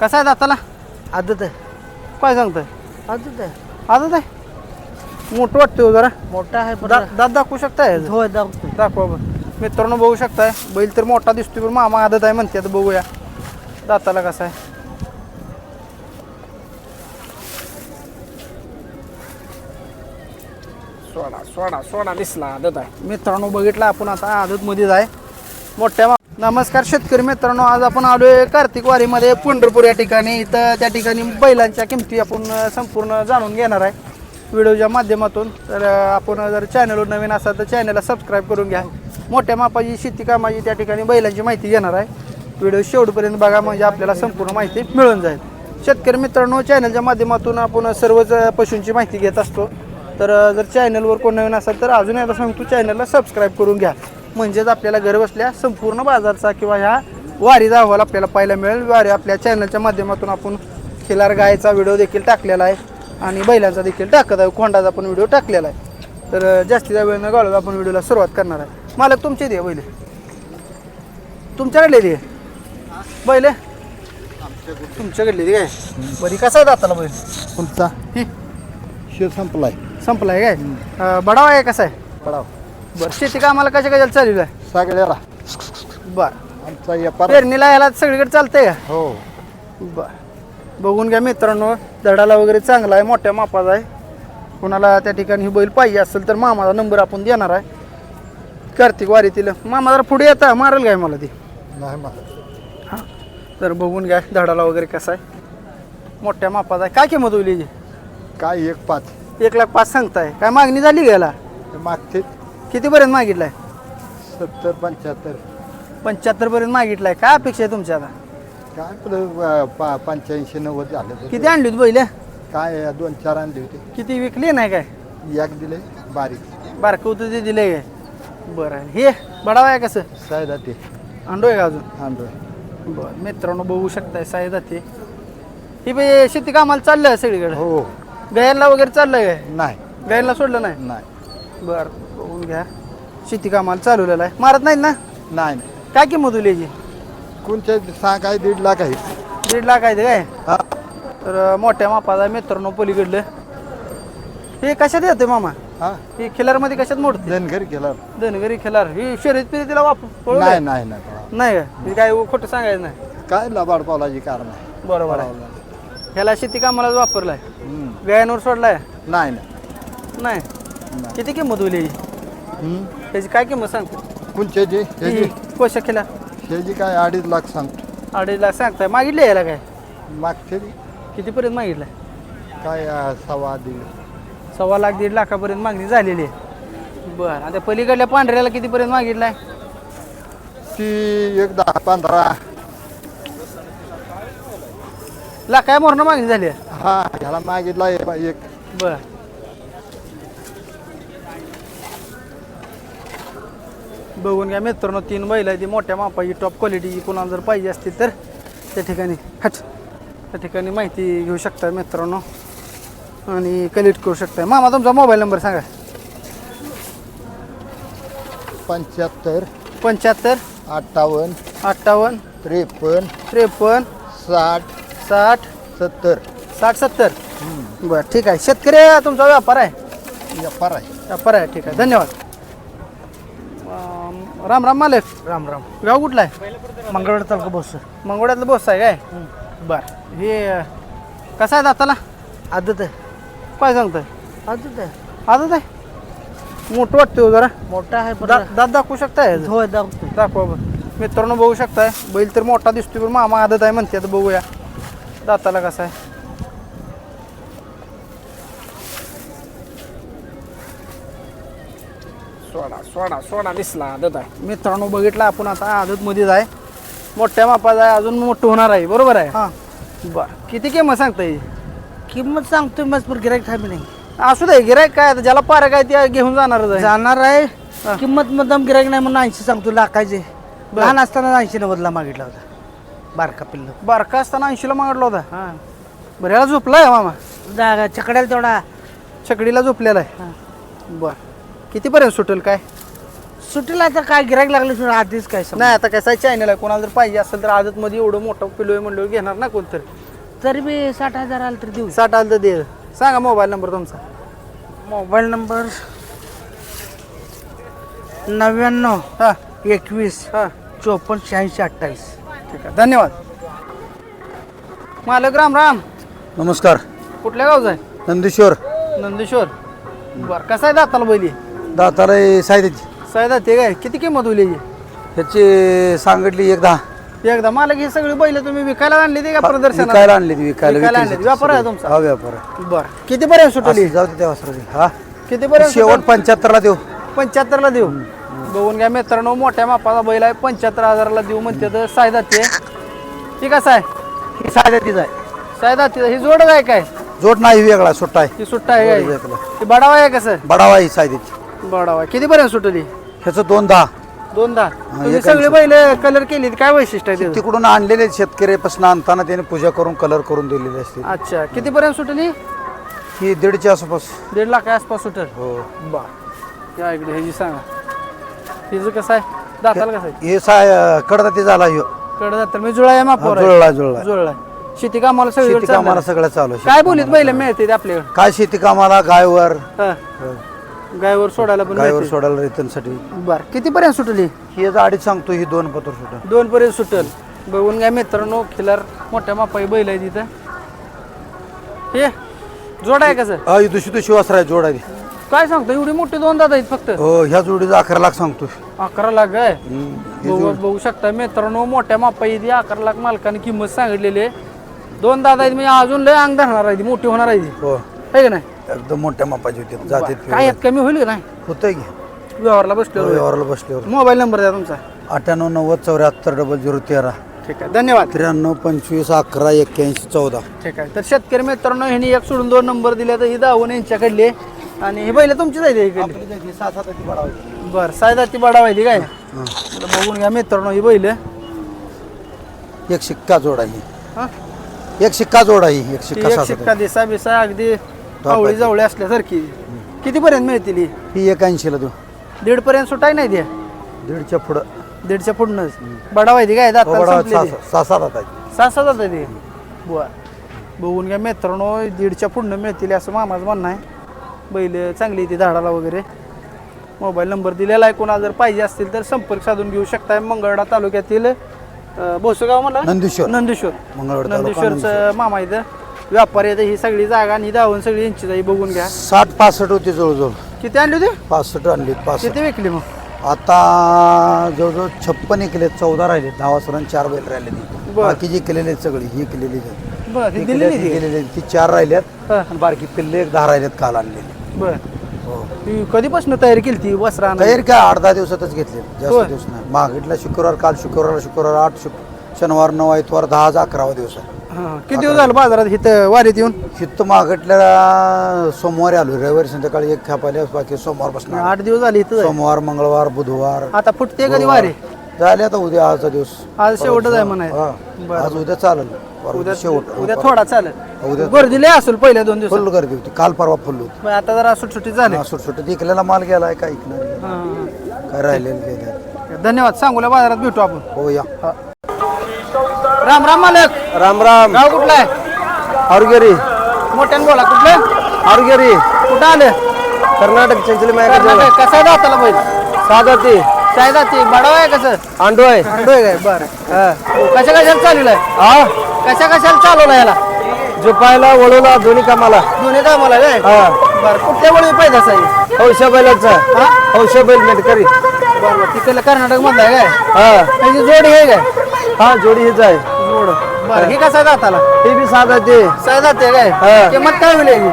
कसा आहे दाताला? आदत आहे. काय सांगताय? आदत आहे. आजच आहे? मोठं वाटतं हो जरा. मोठा आहे पण दा- दात दाखवू शकताय? होय दाखवतो दाखवा बरं. मित्रांनो बघू शकताय बैल तर मोठा दिसतोय पण मामा आदत आहे म्हणते आता बघूया. दाताला कसा आहे? सोडा सोडा सोडा दिसला आदत आहे. मित्रांनो बघितलं आपण आता आदत मध्येच आहे. मोठ्या मा- नमस्कार शेतकरी मित्रांनो आज आपण आलो आहे कार्तिक वारीमध्ये पंढरपूर या ठिकाणी. इथं त्या ठिकाणी बैलांच्या किमती आपण संपूर्ण जाणून घेणार आहे. व्हिडिओच्या माध्यमातून. तर आपण जर चॅनलवर नवीन असाल तर चॅनलला सबस्क्राईब करून घ्या. मोठ्या मापाची शेती कामाची त्या ठिकाणी बैलांची माहिती घेणार आहे. व्हिडिओ शेवटपर्यंत बघा म्हणजे आपल्याला संपूर्ण माहिती मिळून जाईल. शेतकरी मित्रांनो चॅनलच्या माध्यमातून आपण सर्वच पशूंची माहिती घेत असतो. तर जर चॅनलवर कोण नवीन असेल तर अजून एकदा सांगतो चॅनलला सबस्क्राईब करून घ्या. म्हणजेच आपल्याला घर बसल्या संपूर्ण बाजारचा किंवा ह्या वारीचा अहवाल आपल्याला पाहायला मिळेल. वारी आपल्या चॅनलच्या माध्यमातून आपण खिलार गायचा व्हिडिओ देखील टाकलेला आहे आणि बैलांचा देखील टाकत आहे. खोंडाचा पण व्हिडिओ टाकलेला आहे. तर जास्तीचा वेळ न घालवता आपण व्हिडिओला सुरुवात करणार आहे. मालक तुमचे दे बैल तुमच्याकडले दे. बैल तुमच्याकडले दे काय? बरी कसा आहे दाताला बैल? तुमचा? ही? संपलाय. संपलाय काय? बडावा आहे कसा आहे? पडाव बरं शेती कामाला कशा कशाला चालू आहे? सगळ्याला. बरं. आमचा व्यापार पेरणीला याला सगळीकडे चालतंय का? हो. बर. बघून घ्या मित्रांनो दडाला वगैरे चांगला आहे मोठ्या मापाचा आहे. कोणाला त्या ठिकाणी ही बैल पाहिजे असेल तर मामाचा नंबर आपण देणार आहे. कार्तिक वारीतील. मामा जरा पुढे येता मारेल काय मला ती? नाही मला हां. तर बघून घ्या धडाला वगैरे कसा आहे. मोठ्या मापाचा आहे. काय किंमत होईल याची? काय एक पाच. एक लाख पाच सांगताय. काय मागणी झाली गेला ते मागचे कितीपर्यंत मागितलाय? सत्तर पंच्याहत्तर. पंच्याहत्तरपर्यंत मागितलाय. काय अपेक्षा आहे तुमच्या आता? काय आपलं पा पंच्याऐंशी नव्वद झालं तर. किती आणली होती बैल? काय दोन चार आणले होते. किती विकली नाही काय? एक दिले बारीक. बारकं होतं ते दिलंय काय? बरं. आहे. हे बडावा आहे कसं? सायदा ते. अंडो आहे का अजून? आंधळ बरं. मित्रांनो बघू शकताय साई जाते ही बाई शेती कामाला चाललंय सगळीकडे? हो. गायनला वगैरे चाललंय काय? नाही. गायनला सोडलं नाही? नाही. बरं बघून घ्या. शेती कामाला चालवलेलं आहे. मारत नाहीत ना? नाही काय किंमत होईल याची? कोणच्या सांगाय दीड लाख आहे. दीड लाख आहे ते काय? हा. तर मोठ्या मापाचा मित्रांनो पलीकडलं. हे कशात येते मामा? हा. हे खिलारमध्ये कशात मोडते धनगरी केला धनगरी खिलार. ही शर्यत तिला वापर नाही नाही नाही. नाही का? हे काय खोटं सांगायचं नाही. काय लबाड पावलाची कारण आहे. बरोबर आहे. ह्याला शेती कामालाच वापरलाय. हम्म. गायनवर सोडलाय? नाही नाही नाही. नाही. किती किंमत होईल याची. त्याची काय किंमत सांगते? कोणच्याची ही ह्याची खिलार ह्याची काय अडीच लाख सांगतो. अडीच लाख सांगताय. मागितले याला काय? मागचे कितीपर्यंत मागितलंय? काय अं, सव्वा दीड. सव्वा लाख दीड लाखापर्यंत मागणी झालेली आहे. बरं आता पलीकडल्या पांढऱ्याला कितीपर्यंत मागितलाय? ती एक दहा पंधरा. लाख काय मोरणं मागणी झाली आहे. हा ह्याला मागितला एक एक. बर. बघून घ्या मित्रांनो तीन बैल आहे ती मोठ्या मापाची टॉप क्वालिटीची कोणाला जर पाहिजे असतील तर त्या ठिकाणी हट त्या ठिकाणी माहिती घेऊ शकता मित्रांनो. आणि कलेक्ट करू शकता. मामा तुमचा मोबाईल नंबर सांगा. पंच्याहत्तर पंच्याहत्तर अठ्ठावन्न अठ्ठावन्न त्रेपन्न त्रेपन्न साठ साठ सत्तर. साठ सत्तर. बरं ठीक आहे. शेतकरी तुमचा व्यापार आहे? व्यापार आहे. व्यापार आहे ठीक आहे. धन्यवाद. राम राम मालक. राम राम. गाव कुठला आहे? मंगळवार तालुका बस मंगोड्यातलं बोस आहे काय? बर. हे अं, कसं आहे दाताला? आदत आहे. काय सांगताय? आदत आहे. आजच आहे? मोठं वाटतं हो जरा. मोठा आहे पण दा- दात दाखवू शकताय? होय दाखवतो दाखवा बरं. मित्रांनो बघू शकताय. बैल तर मोठा दिसतोय पण मामा आदत आहे म्हणते. आता बघूया. दाताला कसा आहे? सोडा सोडा दिसला आदत आहे. मित्रांनो बघितलं आपण आता आदत मध्येच आहे. मोठ्या मापाचा आहे अजून मोठं होणार आहे. बरोबर आहे? हां. बर. किती किंमत सांगता येईल किंमत सांगतोय मग पण गिरायक थांबी नाही. असू दे गिरायक काय आता ज्याला पार काय ते घेऊन जाणारच आहे. जाणार आहे. किंमत मुद्दाम गिरायक नाही म्हणून ऐंशी सांगतो लाखाचे. लहान असताना ऐंशी नव्वदला मागितला होता. बारका पिल्ल. बारका असताना ऐंशीला मागडला होता? हां. बरं याला झोपलाय मामा? जागा छकड्याला तेवढा. छकडीला झोपलेला आहे. बर. कितीपर्यंत सुटेल काय? सुट्टीला आता काय गिरायक लागले सोड आधीच काय समज नाही आता कसं चॅनल आहे कोणाला जर पाहिजे असेल तर आदत मध्ये एवढं मोठं पिलो आहे म्हणलं घेणार ना कोणतरी. तरी बी साठ हजार आलं तर देऊ. साठ आलं तर दे. सांगा मोबाईल नंबर तुमचा. मोबाईल नंबर नव्याण्णव हा. एकवीस हा. चोपन्न शहाऐंशी अठ्ठावीस. ठीक आहे धन्यवाद. मालक राम राम. नमस्कार. कुठल्या गावचा आहे? नंदेश्वर. नंदेश्वर. बरं कसा आहे दाताला बैली दाताला साहित्याची सायदा ते काय किती किंमत होईल याची? ह्याची सांगितली एक दहा एकदा मालक ही सगळी बैल तुम्ही विकायला आणली ते का प्रदर्शनात विकायला आणली ती विकायला विकायला विक्रीसाठी. आणली. व्यापार आहे तुमचा? हा व्यापार आहे. बर. किती पर्यंत सुटली? असं जाऊ दे त्या वासराची. हा. किती पर्यंत शेवट पंच्याहत्तरला देऊ. पंच्याहत्तर ला देऊ बघून घ्या मित्रांनो मोठ्या मापाचा बैल आहे. पंच्याहत्तर हजाराला देऊ म्हणते तर सायदा ते. कसं आहे? ही साहित्याचीच आहे. सायदा ती ही जोड आहे काय? जोड नाही वेगळा सुट्टा आहे. ती सुट्टा आहे जोड वेगळा. बडावा आहे कसं? बडावा ही साहित्याची बडावा. किती पर्यंत सुटली? ह्याचं दोन दहा. दोन दहा. तुम्ही एक सगळे बैल कलर केली काय वैशिष्ट्य आहे त्याचं? तिकडून आणलेले शेतकऱ्यापासून आणताना त्याने पूजा करून कलर करून दिलेली असते अच्छा. किती पर्यंत सुटली? ही दीडच्या आसपास. दीड लाख आसपास सुटल? हो. बा. या इकडे ह्याची सांगा. तिचं कसं आहे? दाताला कसं आहे? हे साय कडदाती झाला ह्यो. कडे जातात मी जुळा आहे मापावर आहे. जुळला जुळला जुळला आहे. शेती कामाला शेती सगळी कामाला सगळं चालू आहे. काय बोलीत बैल? मिळते आपल्याकडे? काय शेती कामाला गायवर. हा. गायवर सोडायला पण गायवर मिळते सोडायला रिटर्नसाठी बर. किती पर्यंत सुटली? ही अडीच सांगतो ही दोन पत्र सुट दोन पर्यंत सुटल. बघून काय मित्रांनो खिलार मोठ्या मापाई बैल आहे तिथं. हे जोड आहे कसं? हा ही दुसरी दुसरी वासरा आहे जोड आहे. ती. काय सांगतो एवढी मोठी दोन दादा आहेत फक्त? हो ह्या जोडीचा अकरा लाख सांगतो. अकरा लाख आहे? हम्म. ही बघू जोड- बघू शकता मित्रांनो मोठ्या मापाई ती अकरा लाख मालकाने किंमत सांगितलेली आहे. दोन दादा आहेत म्हणजे अजून लय अंग धरणार आहे ती मोठी होणार आहे ती हो. है का नाही? एकदम मोठ्या मापाची होती. जाते काय यात कमी होईल का नाही? होतंय की. व्यवहारला बसलो व्यवहाराला बसल्यावर. मोबाईल नंबर द्या तुमचा. अठ्ठ्याण्णव नव्वद चौऱ्याहत्तर डबल झिरो तेरा. ठीक आहे. धन्यवाद. त्र्याण्णव पंचवीस अकरा एक्क्याऐंशी चौदा. ठीक आहे. तर शेतकरी मित्रांनो ह्यांनी एक सोडून दोन नंबर दिले तर ही दावून यांच्याकडले आणि हे बैल तुमचीच आहे इकडली? बर सायदा ती बडावायली काय? तर बघून घ्या मित्रांनो ही बैल. एक शिक्का जोड आहे हा? एक शिक्का जोड आहे एक शिक्का एक सात शिक्का दिसा बिसा अगदी आवळी जवळ असल्यासारखी. किती पर्यंत मिळतील ही? ही एक ऐंशीला देऊ. दीड पर्यंत सुटाय नाही द्या दीडच्या पुढं. दीडच्या पुढनच. काय? बडा संपलेली. सहा सहा सात आता आहे. सहा सात जाते ते. बर बघून घ्या मित्रांनो दीडच्या पुढनं मिळतील असं मामाचं म्हणणं आहे. बैल चांगली ती झाडाला वगैरे. मोबाईल नंबर दिलेला आहे. कोणाला जर पाहिजे असतील तर संपर्क साधून घेऊ शकताय. मंगळडा तालुक्यातील अं, भोसगाव मला नंदीश्वर तालुका नंदेश्वरचं मामा इथं. व्यापारी आहे ही सगळी जागा आणि ही दावून सगळी यांची जाई बघून घ्या. साठ पासष्ट होती जवळजवळ. किती आणली होती? पासष्ट आणली पासष्ट. किती विकली मग? आता जवळजवळ छप्पन केले चौदा राहिले. दहा वासरांनी चार बैल राहिले ती. बर. बाकीची केलेले आहेत सगळी ही केलेली आहेत. बर ही केलेली दिलेली ती? ती केलेली. आहेत. ती चार राहिल्यात हा. आणि बारकी पिल्ले एक दहा राहिल्यात काल आणलेली. बर. हो. ती कधीपासून तयारी केली ती वस्त्रा तयारी काय आठ दहा दिवसातच घेतले. होय. जास्त दिवस नाही. मागितला शुक्रवार काल शुक्रवार शुक्रवार आठ शुक शनिवार नऊ आयतवार दहा आज अकरावा दिवस आहे. किती दिवस झालं बाजारात इथं वारीत येऊन? हित मागितल्या सोमवारी आलो रविवारी संध्याकाळी एक खेप आले बाकी सोमवार बसणार आठ दिवस झाले इथं. सोमवार मंगळवार बुधवार. आता फुटते कधी वारी? झाले आता उद्या आजचा दिवस. आज शेवटच आहे म्हणायचं. हा. आज उद्या चालेल. परवा उद्या शेवट उद्या थोडा चालेल. उद्या गर्दी लय असेल पहिल्या दोन दिवसात. फुल गर्दी होती. काल परवा फुल होती. मग आता जरा सुटसुटीत झाले. सुट सुट इकलेला माल गेलाय काय इकणार? हा, हा, काय राहिलेलं गेले हा. धन्यवाद. सांगूला बाजारात भेटू आपण. हो या. राम राम मालक. राम राम. गाव कुठला आहे? आरोग्यरी मोठ्याने बोला कुठलं? आरोग्यरी कुठं आलं? कर्नाटक चिंचली कर्नाटक. कसं आहे दाताला बैल? साधा ते काय जाते? बडाव आहे कसं अंडो आहे. बरं. कशा कशाला चालवलाय हा? कशा कशाला चालवला याला? झोपायला वळवला दोन्ही कामाला. दोन्ही कामाला काय हा. बरं. कुठल्या वेळी पैदास आहे? औषध बैलाचा. हा? औषध बैल मेटकरी. बरं तिकडलं कर्नाटक मधला आहे काय? हा. त्याची जोडी आहे काय? हा जोडी हीच आहे. जोड बरं. हे कसा दाताला ते बी साधा ते. साय जाते काय? हा. किंमत काय होईल याची?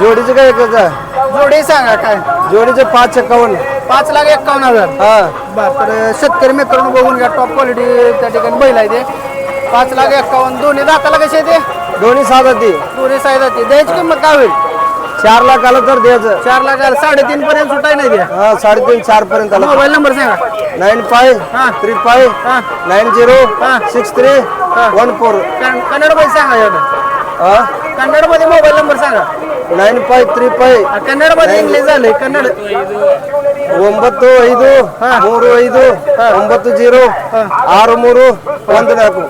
जोडीचं काय आहे? जोडी सांगा काय? जोडीचे पाच एक्कावन्न पाच लाख एक्कावन्न हजार. हा. बरं तर शेतकरी मित्रांनो बघून घ्या टॉप क्वालिटी त्या ठिकाणी बैल आहे ते. पाच लाख एक्कावन्न दोन्ही दाताला कसे ते? दोन्ही साधा ते. दोन्ही साय जाते द्यायची किंमत काय होईल? चार लाख आलं तर द्यायचं. चार लाख आलं, साडेतीन पर्यंत सुटाय नाही द्या. हा साडेतीन चार पर्यंत आलं. मोबाईल नंबर सांगा. नाईन फाय हा. थ्री फाय हा. नाईन झिरो हा. Six three one four. कन- कन्नडमध्ये सांगा याला. कन्नडमध्ये मोबाईल नंबर सांगा. Nine five three five. कन्नडमध्ये इंग्लिश झालंय कन्नड ಒಂಬತ್ತು ಐದು ಮೂರು ಐದು ಒಂಬತ್ತು ಜೀರೋ ಆರು ಮೂರು ಒಂದು ನಾಲ್ಕು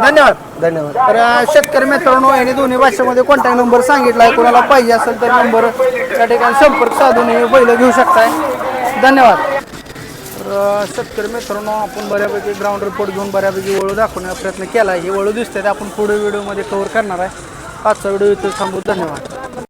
धन्यवाद ಧನ್ಯವಾದ तर अं, शेतकरी मित्रांनो यांनी दोन्ही भाषेमध्ये कॉन्टॅक्ट नंबर सांगितला आहे कोणाला पाहिजे असेल तर नंबर त्या ठिकाणी संपर्क साधून हे बैल घेऊ शकताय धन्यवाद तर अं, शेतकरी मित्रांनो आपण बऱ्यापैकी ग्राउंड रिपोर्ट घेऊन बऱ्यापैकी वळू दाखवण्याचा प्रयत्न केला आहे ही वळू दिसते ते आपण पुढे व्हिडिओमध्ये कव्हर करणार आहे आजचा व्हिडिओ इथं थांबू धन्यवाद